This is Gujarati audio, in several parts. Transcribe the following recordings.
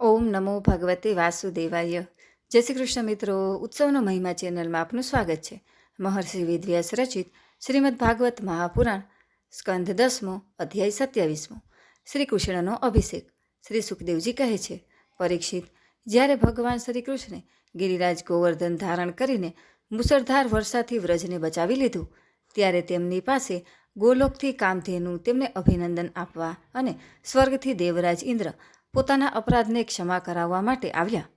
ઓમ નમો ભગવતે વાસુદેવાય. જય શ્રી કૃષ્ણ મિત્રો, ઉત્સવનો મહિમા ચેનલમાં આપનું સ્વાગત છે. મહર્ષિ વેદવ્યાસ રચિત શ્રીમદ ભાગવત મહાપુરાણ સ્કંધ દસમો અધ્યાય સત્યાવીસમો. શ્રી કૃષ્ણનો અભિષેક. શ્રી સુખદેવજી કહે છે, પરીક્ષિત, જ્યારે ભગવાન શ્રી કૃષ્ણે ગિરિરાજ ગોવર્ધન ધારણ કરીને મુસળધાર વર્ષાથી વ્રજને બચાવી લીધું, ત્યારે તેમની પાસે ગોલોકથી કામધેનુ તેમને અભિનંદન આપવા અને સ્વર્ગથી દેવરાજ ઇન્દ્ર પોતાના અપરાધને ક્ષમા કરાવવા માટે આવ્યા.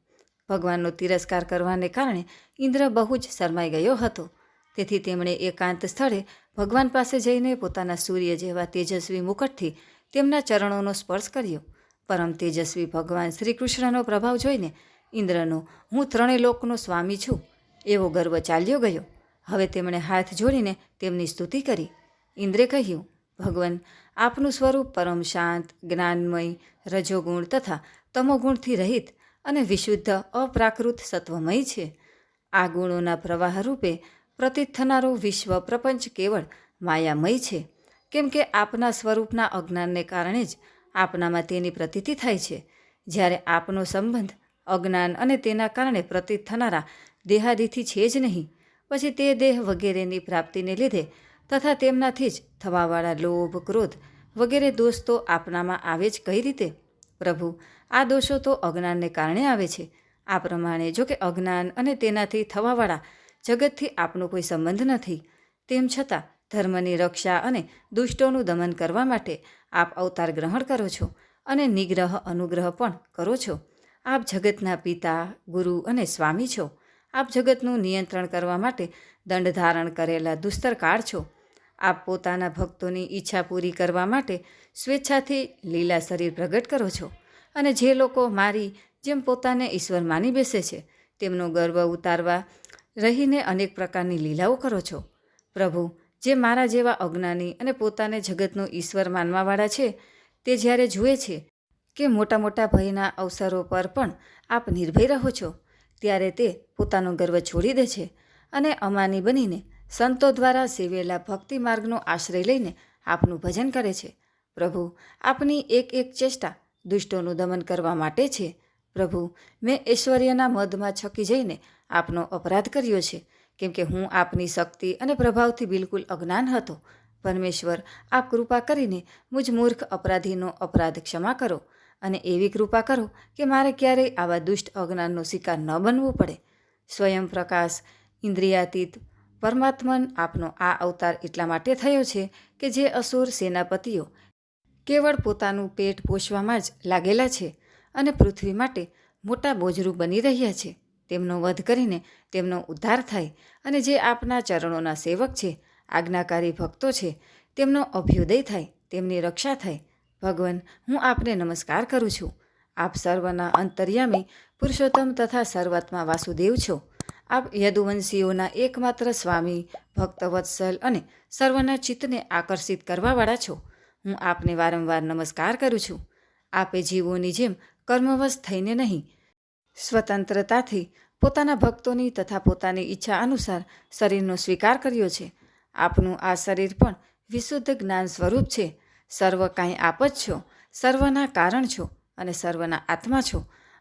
ભગવાનનો તિરસ્કાર કરવાને કારણે ઇન્દ્ર બહુ જ શરમાઈ ગયો હતો. તેથી તેમણે એકાંત સ્થળે ભગવાન પાસે જઈને પોતાના સૂર્ય જેવા તેજસ્વી મુકટથી તેમના ચરણોનો સ્પર્શ કર્યો. પરમ તેજસ્વી ભગવાન શ્રી કૃષ્ણનો પ્રભાવ જોઈને ઇન્દ્રનો, હું ત્રણેય લોકનો સ્વામી છું. એવો ગર્વ ચાલ્યો ગયો. હવે તેમણે હાથ જોડીને તેમની સ્તુતિ કરી. ઇન્દ્રે કહ્યું, ભગવાન આપનું સ્વરૂપ પરમ શાંત, જ્ઞાનમય, રજોગુણ તથા તમોગુણથી રહિત અને વિશુદ્ધ, અપ્રાકૃત સત્વમય છે. આ ગુણોના પ્રવાહ રૂપે પ્રતીત થનારો વિશ્વ પ્રપંચ કેવળ માયામય છે, કેમ કે આપના સ્વરૂપના અજ્ઞાનને કારણે જ આપનામાં તેની પ્રતીતિ થાય છે. જ્યારે આપનો સંબંધ અજ્ઞાન અને તેના કારણે પ્રતીત થનારા દેહાદિથી છે જ નહીં, પછી તે દેહ વગેરેની પ્રાપ્તિને લીધે તથા તેમનાથી જ થવાવાળા લોભ, ક્રોધ વગેરે દોષ તો આપનામાં આવે જ કઈ રીતે? પ્રભુ, આ દોષો તો અજ્ઞાનને કારણે આવે છે. આ પ્રમાણે જો કે અજ્ઞાન અને તેનાથી થવાવાળા જગતથી આપનો કોઈ સંબંધ નથી. તેમ છતાં ધર્મની રક્ષા અને દુષ્ટોનું દમન કરવા માટે આપ અવતાર ગ્રહણ કરો છો અને નિગ્રહ, અનુગ્રહ પણ કરો છો. આપ જગતના પિતા, ગુરુ અને સ્વામી છો. આપ જગતનું નિયંત્રણ કરવા માટે દંડ ધારણ કરેલા દુસ્તર કાળ છો. આપ પોતાના ભક્તોની ઈચ્છા પૂરી કરવા માટે સ્વેચ્છાથી લીલા શરીર પ્રગટ કરો છો. અને જે લોકો મારી જેમ પોતાને ઈશ્વર માની બેસે છે, તેમનો ગર્વ ઉતારવા રહીને અનેક પ્રકારની લીલાઓ કરો છો. પ્રભુ, જે મારા જેવા અજ્ઞાની અને પોતાને જગતનો ઈશ્વર માનવાવાળા છે, તે જ્યારે જુએ છે કે મોટા મોટા ભયના અવસરો પર પણ આપ નિર્ભય રહો છો, ત્યારે તે પોતાનો ગર્વ છોડી દે છે અને અમાની બનીને સંતો દ્વારા સેવેલા ભક્તિ માર્ગનો આશ્રય લઈને આપનું ભજન કરે છે. પ્રભુ, આપની એક એક ચેષ્ટા દુષ્ટોનું દમન કરવા માટે છે. પ્રભુ, મેં ઐશ્વર્યના મધમાં છકી જઈને આપનો અપરાધ કર્યો છે. કેમ કે હું આપની શક્તિ અને પ્રભાવથી બિલકુલ અજ્ઞાન હતો. પરમેશ્વર, આપ કૃપા કરીને મુજ મૂર્ખ અપરાધીનો અપરાધ ક્ષમા કરો અને એવી કૃપા કરો કે મારે ક્યારેય આવા દુષ્ટ અજ્ઞાનનો શિકાર ન બનવું પડે. સ્વયં પ્રકાશ, ઇન્દ્રિયાતીત પરમાત્મન આપનો આ અવતાર એટલા માટે થયો છે કે જે અસુર સેનાપતિઓ કેવળ પોતાનું પેટ પોષવામાં જ લાગેલા છે અને પૃથ્વી માટે મોટા બોજરૂ બની રહ્યા છે. તેમનો વધ કરીને તેમનો ઉદ્ધાર થાય અને જે આપના ચરણોના સેવક છે, આજ્ઞાકારી ભક્તો છે, તેમનો અભ્યુદય થાય, તેમની રક્ષા થાય. ભગવાન, હું આપને નમસ્કાર કરું છું. આપ સર્વના અંતર્યામી પુરુષોત્તમ તથા સર્વાત્મા વાસુદેવ છો. આપ યદુવંશીઓના એકમાત્ર સ્વામી ભક્તવત્સલ અને સર્વના ચિત્તને આકર્ષિત કરવાવાળા છો. હું આપને વારંવાર નમસ્કાર કરું છું. આપે જીવોની જેમ કર્મવશ થઈને નહીં, સ્વતંત્રતાથી પોતાના ભક્તોની તથા પોતાની ઈચ્છા અનુસાર શરીરનો સ્વીકાર કર્યો છે. આપનું આ શરીર પણ વિશુદ્ધ જ્ઞાન સ્વરૂપ છે. સર્વ કાંઈ આપ જ છો, સર્વના કારણ છો અને સર્વના આત્મા છો.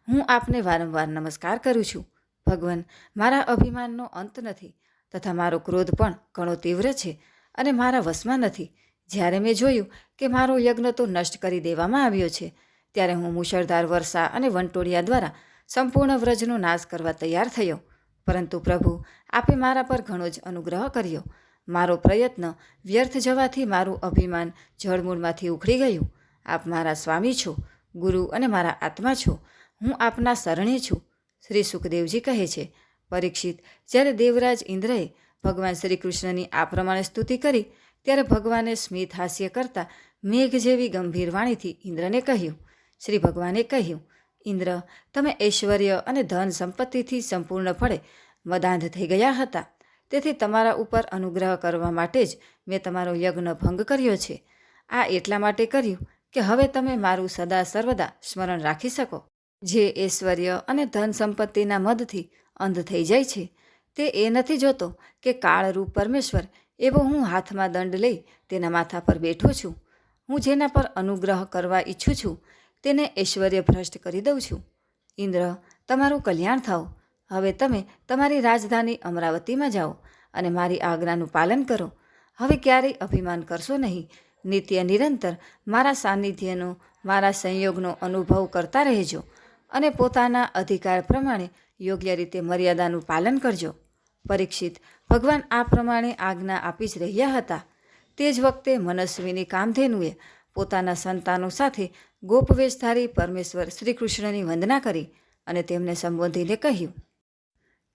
હું આપને વારંવાર નમસ્કાર કરું છું. ભગવાન, મારા અભિમાનનો અંત નથી તથા મારો ક્રોધ પણ ઘણો તીવ્ર છે અને મારા વશમાં નથી. જ્યારે મેં જોયું કે મારો યજ્ઞ તો નષ્ટ કરી દેવામાં આવ્યો છે, ત્યારે હું મુશળધાર વર્ષા અને વંટોળિયા દ્વારા સંપૂર્ણ વ્રજનો નાશ કરવા તૈયાર થયો. પરંતુ પ્રભુ, આપે મારા પર ઘણો જ અનુગ્રહ કર્યો. મારો પ્રયત્ન વ્યર્થ જવાથી મારું અભિમાન જળમૂળમાંથી ઉખડી ગયું. આપ મારા સ્વામી છો, ગુરુ અને મારા આત્મા છો. હું આપના શરણે છું. શ્રી સુખદેવજી કહે છે, પરીક્ષિત, જ્યારે દેવરાજ ઇન્દ્રએ ભગવાન શ્રી કૃષ્ણની આ પ્રમાણે સ્તુતિ કરી, ત્યારે ભગવાને સ્મિત હાસ્ય કરતા મેઘ જેવી ગંભીર વાણીથી ઇન્દ્રને કહ્યું. શ્રી ભગવાને કહ્યું, ઇન્દ્ર, તમે ઐશ્વર્ય અને ધન સંપત્તિથી સંપૂર્ણપણે મદાંધ થઈ ગયા હતા. તેથી તમારા ઉપર અનુગ્રહ કરવા માટે જ મેં તમારો યજ્ઞ ભંગ કર્યો છે. આ એટલા માટે કર્યું કે હવે તમે મારું સદા સર્વદા સ્મરણ રાખી શકો. જે ઐશ્વર્ય અને ધન સંપત્તિના મદથી અંધ થઈ જાય છે, તે એ નથી જોતો કે કાળરૂપ પરમેશ્વર એવો હું હાથમાં દંડ લઈ તેના માથા પર બેઠો છું. હું જેના પર અનુગ્રહ કરવા ઈચ્છું છું, તેને ઐશ્વર્ય ભ્રષ્ટ કરી દઉં છું. ઇન્દ્ર, તમારું કલ્યાણ થાઓ હવે તમે તમારી રાજધાની અમરાવતીમાં જાઓ અને મારી આજ્ઞાનું પાલન કરો. હવે ક્યારેય અભિમાન કરશો નહીં. નિત્ય નિરંતર મારા સાનિધ્યનો, મારા સંયોગનો અનુભવ કરતા રહેજો. અને પોતાના અધિકાર પ્રમાણે યોગ્ય રીતે મર્યાદાનું પાલન કરજો. પરીક્ષિત ભગવાન આ પ્રમાણે આજ્ઞા આપી જ રહ્યા હતા. તે જ વખતે મનસ્વીની કામધેનુએ પોતાના સંતાનો સાથે ગોપવેશધારી પરમેશ્વર શ્રી કૃષ્ણની વંદના કરી અને તેમને સંબોધીને કહ્યું,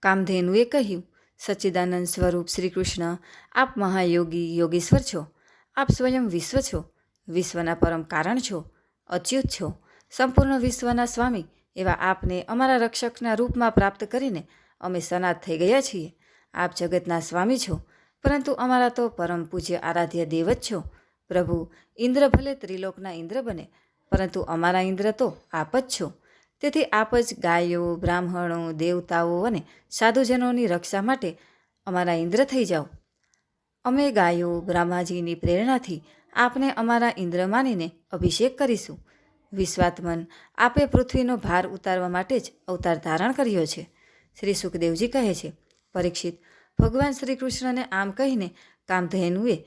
કામધેનુએ કહ્યું, સચ્ચિદાનંદ સ્વરૂપ શ્રી કૃષ્ણ આપ મહાયોગી યોગેશ્વર છો. આપ સ્વયં વિશ્વ છો. વિશ્વના પરમ કારણ છો. અચ્યુત છો. સંપૂર્ણ વિશ્વના સ્વામી એવા આપને અમારા રક્ષકના રૂપમાં પ્રાપ્ત કરીને અમે સનાત થઈ ગયા છીએ. આપ જગતના સ્વામી છો, પરંતુ અમારા તો પરમ પૂજ્ય આરાધ્ય દેવ જ છો. પ્રભુ, ઇન્દ્ર ભલે ત્રિલોકના ઇન્દ્ર બને, પરંતુ અમારા ઇન્દ્ર તો આપ જ છો. તેથી આપ જ ગાયો, બ્રાહ્મણો, દેવતાઓ અને સાધુજનોની રક્ષા માટે અમારા ઇન્દ્ર થઈ જાઓ. અમે ગાયો, બ્રહ્માજીની પ્રેરણાથી આપને અમારા ઇન્દ્ર માનીને અભિષેક કરીશું. વિશ્વાત્મન આપે પૃથ્વીનો ભાર ઉતારવા માટે જ અવતાર ધારણ કર્યો છે. શ્રી સુખદેવજી કહે છે, પરીક્ષિત, ભગવાન શ્રી કૃષ્ણને આમ કહીને કામધેનુએ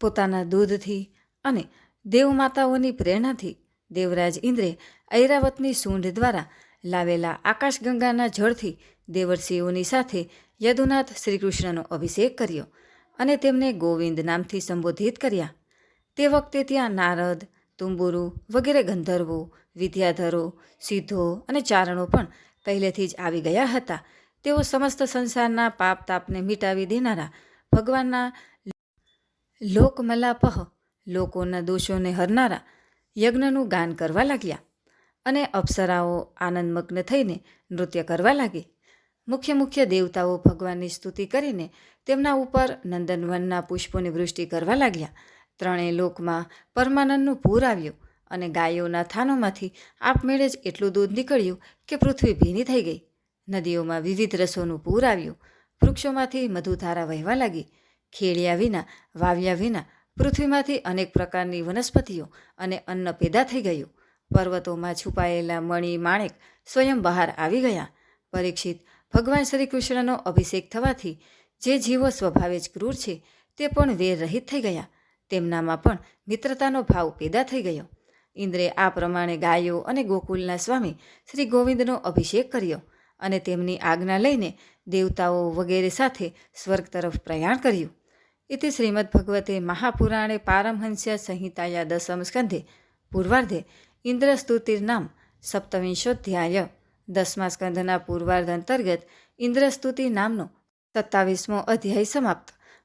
પોતાના દૂધથી અને દેવમાતાઓની પ્રેરણાથી દેવરાજ ઇન્દ્રે ઐરાવતની સૂંઢ દ્વારા લાવેલા આકાશગંગાના જળથી દેવર્ષિઓની સાથે યદુનાથ શ્રીકૃષ્ણનો અભિષેક કર્યો અને તેમને ગોવિંદ નામથી સંબોધિત કર્યા. તે વખતે ત્યાં નારદ તુંબુરુ વગેરે ગંધર્વો, વિદ્યાધરો, સિદ્ધો અને ચારણો પણ પહેલેથી જ આવી ગયા હતા. તેઓ સમસ્ત સંસારના પાપ તાપને મિટાવી દેનારા ભગવાનના લોકમલાપહ, લોકોના દોષોને હરનારા યજ્ઞનું ગાન કરવા લાગ્યા અને અપ્સરાઓ આનંદમગ્ન થઈને નૃત્ય કરવા લાગી. મુખ્ય મુખ્ય દેવતાઓ ભગવાનની સ્તુતિ કરીને તેમના ઉપર નંદનવનના પુષ્પોની વૃષ્ટિ કરવા લાગ્યા ત્રણેય લોકમાં પરમાનંદનું પૂર આવ્યું અને ગાયોના થાનોમાંથી આપમેળે જ એટલું દૂધ નીકળ્યું કે પૃથ્વી ભીની થઈ ગઈ. નદીઓમાં વિવિધ રસોનું પૂર આવ્યું. વૃક્ષોમાંથી મધુધારા વહેવા લાગી. ખેડ્યા વિના, વાવ્યા વિના પૃથ્વીમાંથી અનેક પ્રકારની વનસ્પતિઓ અને અન્ન પેદા થઈ ગયું. પર્વતોમાં છુપાયેલા મણિ માણેક સ્વયં બહાર આવી ગયા. પરીક્ષિત ભગવાન શ્રી કૃષ્ણનો અભિષેક થવાથી જે જીવો સ્વભાવે જ ક્રૂર છે તે પણ વેર રહિત થઈ ગયા. તેમનામાં પણ મિત્રતાનો ભાવ પેદા થઈ ગયો. ઇન્દ્રે આ પ્રમાણે ગાયો અને ગોકુલના સ્વામી શ્રી ગોવિંદનો અભિષેક કર્યો અને તેમની આજ્ઞા લઈને દેવતાઓ વગેરે સાથે સ્વર્ગ તરફ પ્રયાણ કર્યું. ઇતિ શ્રીમદ્ભગવતે મહાપુરાણે પારમહંસ્ય સંહિતાયા દસમ સ્કંધે પૂર્વાર્ધે ઇન્દ્રસ્તુતિર્નામ સપ્તવિંશોધ્યાય દસમા સ્કંધના પૂર્વાર્ધ અંતર્ગત ઇન્દ્રસ્તુતિ નામનો સત્તાવીસમો અધ્યાય સમાપ્ત